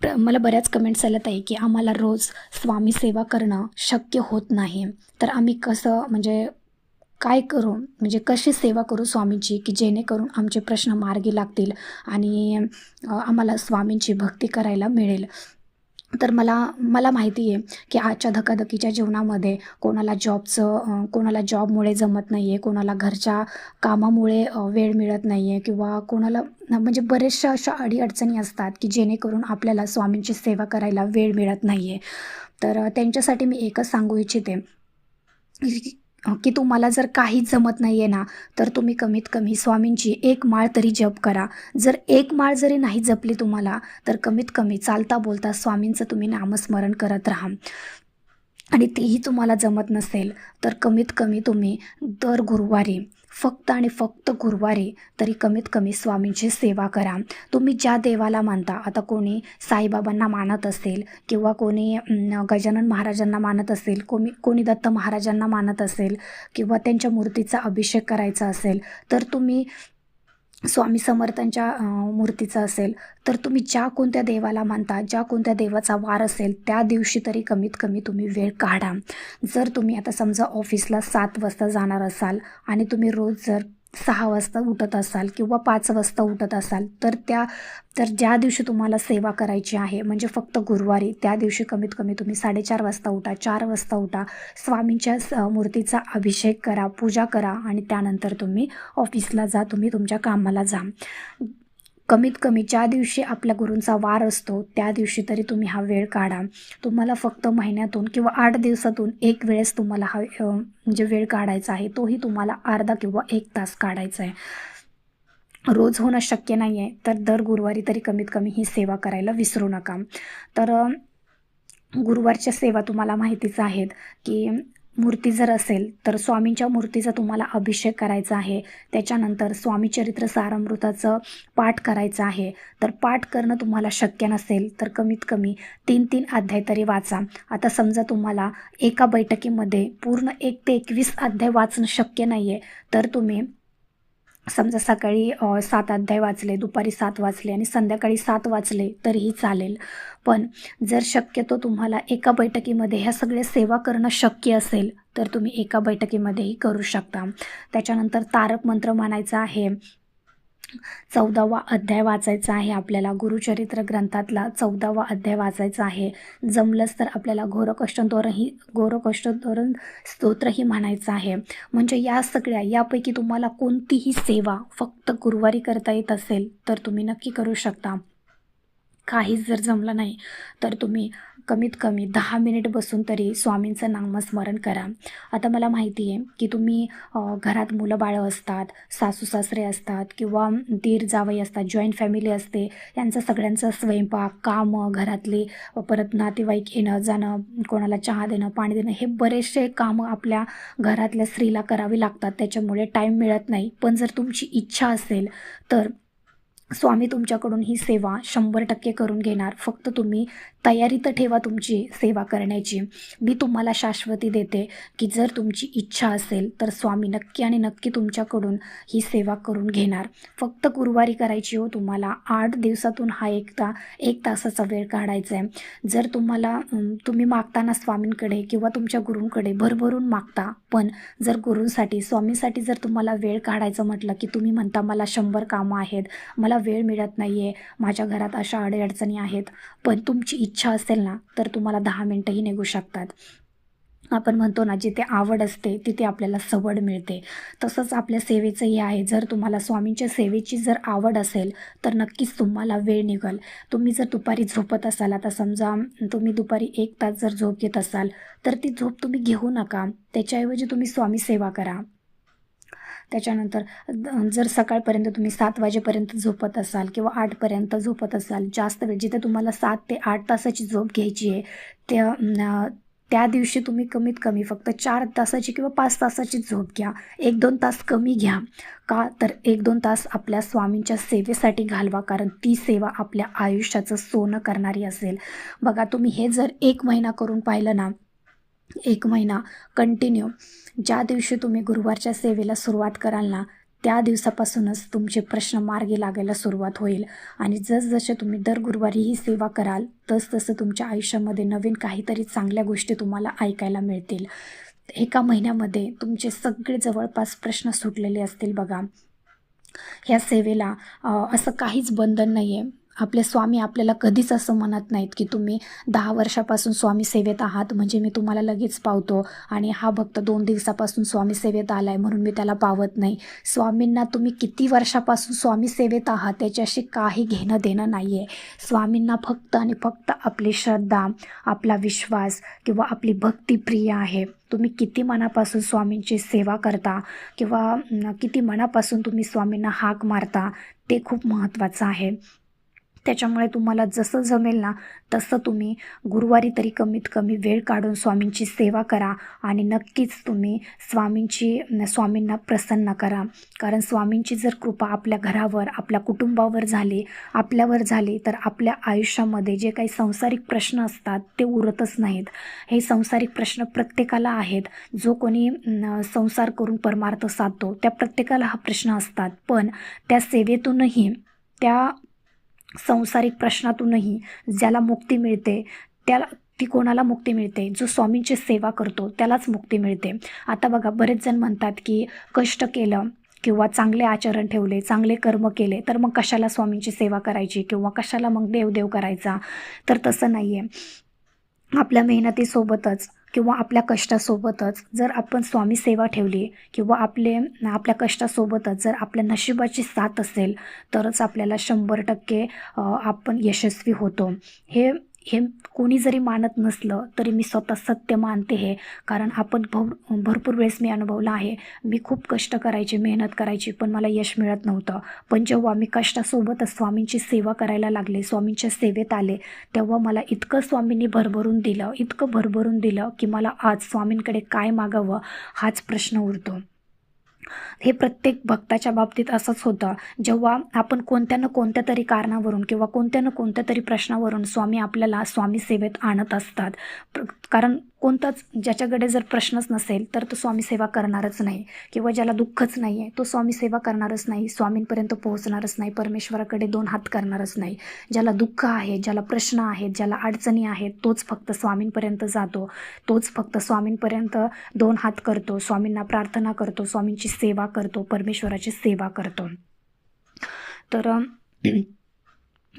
प्र मला बऱ्याच कमेंट्स आल्यात आहे की आम्हाला रोज स्वामी सेवा करणं शक्य होत नाही. तर आम्ही कसं म्हणजे काय करू? म्हणजे कशी सेवा करू स्वामींची की जेणेकरून आमचे प्रश्न मार्गी लागतील आणि आम्हाला स्वामींची भक्ती करायला मिळेल? तर मला मला माहिती आहे की आजच्या धकाधकीच्या जीवनामध्ये कोणाला जॉबचं कोणाला जॉबमुळे जमत नाही आहे कोणाला घरच्या कामामुळे वेळ मिळत नाही आहे किंवा कोणाला म्हणजे बऱ्याचशा अशा अडीअडचणी असतात की जेणेकरून आपल्याला स्वामींची सेवा करायला वेळ मिळत नाही आहे तर त्यांच्यासाठी मी एकच सांगू इच्छिते की- तुम्हाला जर काहीच जमत नाही आहे ना तर तुम्ही कमीत कमी स्वामींची एक माळ तरी जप करा. जर एक माळ जरी नाही जपली तुम्हाला तर कमीत कमी चालता बोलता स्वामींचं तुम्ही नामस्मरण करत राहा. आणि तेही तुम्हाला जमत नसेल तर कमीत कमी तुम्ही दर गुरुवारी फक्त आणि फक्त गुरुवारी तरी कमीत कमी स्वामींची सेवा करा. तुम्ही ज्या देवाला मानता आता कोणी साईबाबांना मानत असेल किंवा कोणी गजानन महाराजांना मानत असेल कोणी कोणी दत्त महाराजांना मानत असेल किंवा त्यांच्या मूर्तीचा अभिषेक करायचा असेल तर तुम्ही स्वामी समर्थांच्या मूर्तीचं असेल तर तुम्ही ज्या कोणत्या देवाला मानता ज्या कोणत्या देवाचा वार असेल त्या दिवशी तरी कमीत कमी तुम्ही वेळ काढा. जर तुम्ही आता समजा ऑफिसला सात वाजता जाणार असाल आणि तुम्ही रोज जर सहा वाजता उठत असाल किंवा पाच वाजता उठत असाल तर त्या तर ज्या दिवशी तुम्हाला सेवा करायची आहे म्हणजे फक्त गुरुवारी त्या दिवशी कमीत कमी तुम्ही साडेचार वाजता उठा चार वाजता उठा स्वामींच्या स- मूर्तीचा अभिषेक करा पूजा करा आणि त्यानंतर तुम्ही ऑफिसला जा तुम्ही तुमच्या कामाला जा. कमीत कमी ज्या दिवशी आपल्या गुरूंचा वार असतो त्या दिवशी तरी तुम्ही हा वेळ काढा. तुम्हाला फक्त महिन्यातून किंवा आठ दिवसातून एक वेळेस तुम्हाला हा म्हणजे वेळ काढायचा आहे तोही तुम्हाला अर्धा किंवा एक तास काढायचा आहे. रोज होणं शक्य नाही आहे तर दर गुरुवारी तरी कमीत कमी ही सेवा करायला विसरू नका. तर गुरुवारच्या सेवा तुम्हाला माहितीच आहेत की मूर्ती जर असेल तर स्वामींच्या मूर्तीचा तुम्हाला अभिषेक करायचा आहे. त्याच्यानंतर स्वामी चरित्र सारामृताचं पाठ करायचं आहे. तर पाठ करणं तुम्हाला शक्य नसेल तर कमीत कमी तीन तीन अध्याय तरी वाचा. आता समजा तुम्हाला एका बैठकीमध्ये पूर्ण एक ते एकवीस अध्याय वाचणं शक्य नाही आहे तर तुम्ही समजा सकाळी सात अध्याय वाचले दुपारी सात वाचले आणि संध्याकाळी सात वाचले तरीही चालेल. पण जर शक्यतो तुम्हाला एका बैठकीमध्ये ह्या सगळ्या सेवा करणं शक्य असेल तर तुम्ही एका बैठकीमध्येही करू शकता. त्याच्यानंतर तारक मंत्र म्हणायचा आहे चौदावा अध्याय वाचायचा आहे. आपल्याला गुरुचरित्र ग्रंथातला चौदावा अध्याय वाचायचा आहे. जमलंच तर आपल्याला घोरकष्टोरही घोरकष्टोरण स्तोत्रही म्हणायचं आहे. म्हणजे या सगळ्या यापैकी तुम्हाला कोणतीही सेवा फक्त गुरुवारी करता येत असेल तर तुम्ही नक्की करू शकता. काहीच जर जमलं नाही तर तुम्ही कमीत कमी दहा मिनिट बसून तरी स्वामींचं नामस्मरण करा. आता मला माहिती आहे की तुम्ही घरात मुलं बाळं असतात सासू सासरे असतात किंवा दीर जावई असतात जॉईंट फॅमिली असते यांचं सगळ्यांचं स्वयंपाक कामं घरातली परत नातेवाईक येणं जाणं कोणाला चहा देणं पाणी देणं हे बरेचसे कामं आपल्या घरातल्या स्त्रीला करावी लागतात. त्याच्यामुळे टाईम मिळत नाही. पण जर तुमची इच्छा असेल तर स्वामी तुमच्याकडून ही सेवा शंभर टक्के करून घेणार. फक्त तुम्ही तयारी तर ठेवा तुमची सेवा करण्याची. मी तुम्हाला शाश्वती देते की जर तुमची इच्छा असेल तर स्वामी नक्की आणि नक्की तुमच्याकडून ही सेवा करून घेणार. फक्त गुरुवारी करायची हो तुम्हाला. आठ दिवसातून हा एक ता एक तासाचा वेळ काढायचा आहे जर तुम्हाला तुम्ही मागताना स्वामींकडे किंवा तुमच्या गुरूंकडे भरभरून मागता पण जर गुरूंसाठी स्वामीसाठी जर तुम्हाला वेळ काढायचं म्हटलं की तुम्ही म्हणता मला शंभर कामं आहेत मला वेळ मिळत नाही आहे माझ्या घरात अशा अडीअडचणी आहेत पण तुमची इच्छा असेल ना तर तुम्हाला दहा मिनटंही निघू शकतात. आपण म्हणतो ना जिथे आवड असते तिथे आपल्याला सवड मिळते. तसंच आपल्या सेवेचं हे आहे. जर तुम्हाला स्वामींच्या सेवेची जर आवड असेल तर नक्कीच तुम्हाला वेळ निघेल. तुम्ही जर दुपारी झोपत असाल आता समजा तुम्ही दुपारी एक तास जर झोप घेत असाल तर ती झोप तुम्ही घेऊ नका. त्याच्याऐवजी तुम्ही स्वामी सेवा करा. त्याच्यानंतर जर सकाळपर्यंत तुम्ही सात वाजेपर्यंत झोपत असाल किंवा आठपर्यंत झोपत असाल जास्त वेळ जिथे तुम्हाला सात ते आठ तासाची झोप घ्यायची आहे त्या त्या दिवशी तुम्ही कमीत कमी फक्त चार तासाची किंवा पाच तासाची झोप घ्या. एक दोन तास कमी घ्या. का? तर एक दोन तास आपल्या स्वामींच्या सेवेसाठी घालवा कारण ती सेवा आपल्या आयुष्याचं सोनं करणारी असेल. बघा तुम्ही हे जर एक महिना करून पाहिलं ना एक महिना कंटिन्यू ज्या दिवशी तुम्ही गुरुवारच्या सेवेला सुरुवात कराल ना त्या दिवसापासूनच तुमचे प्रश्न मार्गी लागायला सुरुवात होईल. आणि जसजसे तुम्ही दर गुरुवारी ही सेवा कराल तसतसं तुमच्या आयुष्यामध्ये नवीन काहीतरी चांगल्या गोष्टी तुम्हाला ऐकायला मिळतील. एका महिन्यामध्ये तुमचे सगळे जवळपास प्रश्न सुटलेले असतील बघा. ह्या सेवेला असं काहीच बंधन नाही आहे आपले स्वामी आपल्याला कधीच असं म्हणत नाहीत की तुम्ही दहा वर्षापासून स्वामी सेवेत आहात म्हणजे मी तुम्हाला लगेच पावतो. आणि हा भक्त दोन दिवसापासून स्वामी सेवेत आला आहे म्हणून मी त्याला पावत नाही. स्वामींना तुम्ही किती वर्षापासून स्वामी सेवेत आहात त्याच्याशी काही घेणं देणं नाही आहे स्वामींना फक्त आणि फक्त आपली श्रद्धा आपला विश्वास किंवा आपली भक्ती प्रिय आहे. तुम्ही किती मनापासून स्वामींची सेवा करता किंवा किती मनापासून तुम्ही स्वामींना हाक मारता ते खूप महत्त्वाचं आहे. त्याच्यामुळे तुम्हाला जसं जमेल ना तसं तुम्ही गुरुवारी तरी कमीत कमी वेळ काढून स्वामींची सेवा करा आणि नक्कीच तुम्ही स्वामींची स्वामींना प्रसन्न करा. कारण स्वामींची जर कृपा आपल्या घरावर आपल्या कुटुंबावर झाली आपल्यावर झाली तर आपल्या आयुष्यामध्ये जे काही संसारिक प्रश्न असतात ते उरतच नाहीत. हे संसारिक प्रश्न प्रत्येकाला आहेत. जो कोणी संसार करून परमार्थ साधतो त्या प्रत्येकाला हा प्रश्न असतात. पण त्या सेवेतूनही त्या संसारिक प्रश्नातूनही ज्याला मुक्ती मिळते त्याला ती कोणाला मुक्ती मिळते? जो स्वामींची सेवा करतो त्यालाच मुक्ती मिळते. आता बघा बरेच जण म्हणतात की कष्ट केलं किंवा चांगले आचरण ठेवले चांगले कर्म केले तर मग कशाला स्वामींची सेवा करायची किंवा कशाला मग देवदेव करायचा? तर तसं नाही आहे आपल्या मेहनतीसोबतच किंवा आपल्या कष्टासोबतच जर आपण स्वामी सेवा ठेवली किंवा आपले आपल्या कष्टासोबतच जर आपल्या नशिबाची साथ असेल तरच आपल्याला शंभर टक्के आपण यशस्वी होतो. हे हे कोणी जरी मानत नसलं तरी मी स्वतः सत्य मानते हे. कारण आपण भर भरपूर वेळेस मी अनुभवला आहे. मी खूप कष्ट करायचे मेहनत करायची पण मला यश मिळत नव्हतं. पण जेव्हा मी कष्टासोबतच स्वामींची सेवा करायला लागले स्वामींच्या सेवेत आले तेव्हा मला इतकं स्वामींनी भरभरून दिलं इतकं भरभरून दिलं की मला आज स्वामींकडे काय मागावं हाच प्रश्न उरतो. हे प्रत्येक भक्ताच्या बाबतीत असंच होतं. जेव्हा आपण कोणत्या ना कोणत्या तरी कारणावरून किंवा कोणत्या ना कोणत्या तरी प्रश्नावरून स्वामी आपल्याला स्वामी सेवेत आणत असतात. प्र- कारण कोणताच ज्याच्याकडे जर प्रश्नच नसेल तर तो स्वामी सेवा करणारच नाही. किंवा ज्याला दुःखच नाही आहे तो स्वामी सेवा करणारच नाही. स्वामींपर्यंत पोहोचणारच नाही. परमेश्वराकडे दोन हात करणारच नाही. ज्याला दुःख आहे ज्याला प्रश्न आहेत ज्याला अडचणी आहेत तोच फक्त स्वामींपर्यंत जातो. तोच फक्त स्वामींपर्यंत दोन हात करतो. स्वामींना प्रार्थना करतो. स्वामींची सेवा करतो. परमेश्वराची सेवा करतो. तर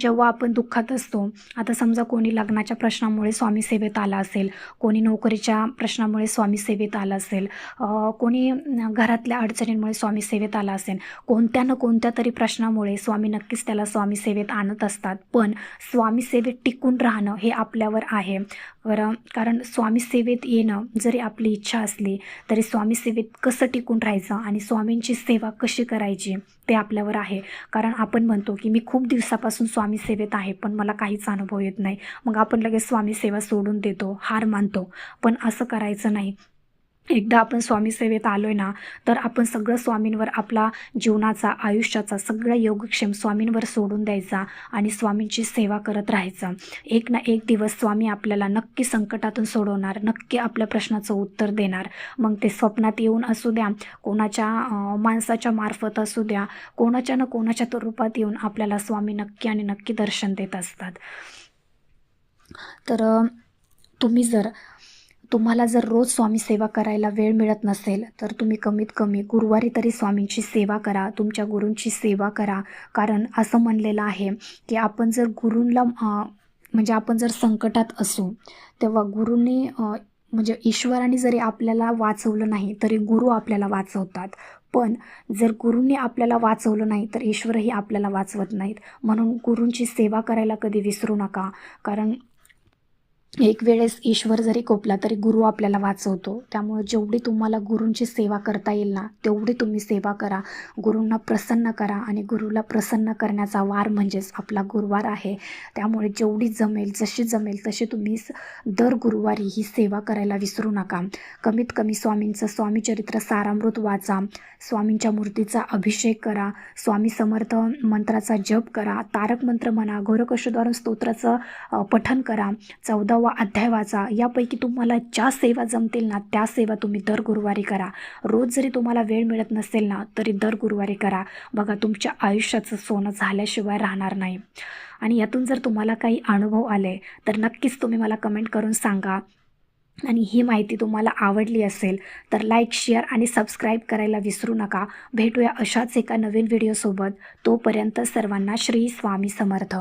जेव्हा आपण दुःखात असतो आता समजा कोणी लग्नाच्या प्रश्नामुळे स्वामी सेवेत आला असेल कोणी नोकरीच्या प्रश्नामुळे स्वामी सेवेत आला असेल कोणी घरातल्या अडचणींमुळे स्वामी सेवेत आला असेल कोणत्या ना कोणत्या तरी प्रश्नामुळे स्वामी नक्कीच त्याला स्वामी सेवेत आणत असतात. पण स्वामी सेवेत टिकून राहणं हे आपल्यावर आहे. बरं कारण स्वामी सेवेत येणं जरी आपली इच्छा असली तरी स्वामी सेवेत कसं टिकून राहायचं आणि स्वामींची सेवा कशी करायची ते आपल्यावर आहे. कारण आपण म्हणतो की मी खूप दिवसापासून स्वामी स्वामी सेवेत आहे पण मला काहीच अनुभव येत नाही. मग आपण लगेच स्वामी सेवा सोडून देतो हार मानतो. पण असं करायचं नाही. एकदा आपण स्वामी सेवेत आलो आहे ना तर आपण सगळं स्वामींवर आपला जीवनाचा आयुष्याचा सगळा योगक्षेम स्वामींवर सोडून द्यायचा आणि स्वामींची सेवा करत राहायचं. एक ना एक दिवस स्वामी आपल्याला नक्की संकटातून सोडवणार नक्की आपल्या प्रश्नाचं उत्तर देणार. मग ते स्वप्नात येऊन असू द्या कोणाच्या माणसाच्या मार्फत असू द्या कोणाच्या ना कोणाच्या तर रूपात येऊन आपल्याला स्वामी नक्की आणि नक्की दर्शन देत असतात. तर तुम्ही जर तुम्हाला जर रोज स्वामी सेवा करायला वेळ मिळत नसेल तर तुम्ही कमीत कमी गुरुवारी तरी स्वामींची सेवा करा तुमच्या गुरूंची सेवा करा. कारण असं म्हणलेलं आहे की आपण जर गुरूंला म्हणजे आपण जर संकटात असू तेव्हा गुरुंनी म्हणजे ईश्वराने जरी आपल्याला वाचवलं नाही तरी गुरु आपल्याला वाचवतात. पण जर गुरूंनी आपल्याला वाचवलं नाही तर ईश्वरही आपल्याला वाचवत नाहीत. म्हणून गुरूंची सेवा करायला कधी विसरू नका. कारण एक वेळेस ईश्वर जरी कोपला तरी गुरु आपल्याला वाचवतो. त्यामुळे जेवढी तुम्हाला गुरूंची सेवा करता येईल ना तेवढी तुम्ही सेवा करा. गुरूंना प्रसन्न करा आणि गुरुला प्रसन्न करण्याचा वार म्हणजेच आपला गुरुवार आहे. त्यामुळे जेवढी जमेल जशी जमेल तशी तुम्ही स- दर गुरुवारी ही सेवा करायला विसरू नका. कमीत कमी स्वामींचं स्वामीचरित्र सारामृत वाचा. स्वामींच्या मूर्तीचा अभिषेक करा. स्वामी समर्थ मंत्राचा जप करा. तारक मंत्र म्हणा घोरकशद्वार स्तोत्राचं पठन करा. चौदा चौदावा अध्याय वाचा. यापैकी तुम्हाला ज्या सेवा जमतील ना त्या सेवा तुम्ही दर गुरुवारी करा. रोज जरी तुम्हाला वेळ मिळत नसेल ना तरी दर गुरुवारी करा. बघा तुमच्या आयुष्याचं सोनं झाल्याशिवाय राहणार नाही. आणि यातून जर तुम्हाला काही अनुभव आले तर नक्कीच तुम्ही मला कमेंट करून सांगा. आणि ही माहिती तुम्हाला आवडली असेल तर लाईक शेअर आणि सबस्क्राईब करायला विसरू नका. भेटूया अशाच एका नवीन व्हिडिओसोबत तोपर्यंत सर्वांना श्री स्वामी समर्थ.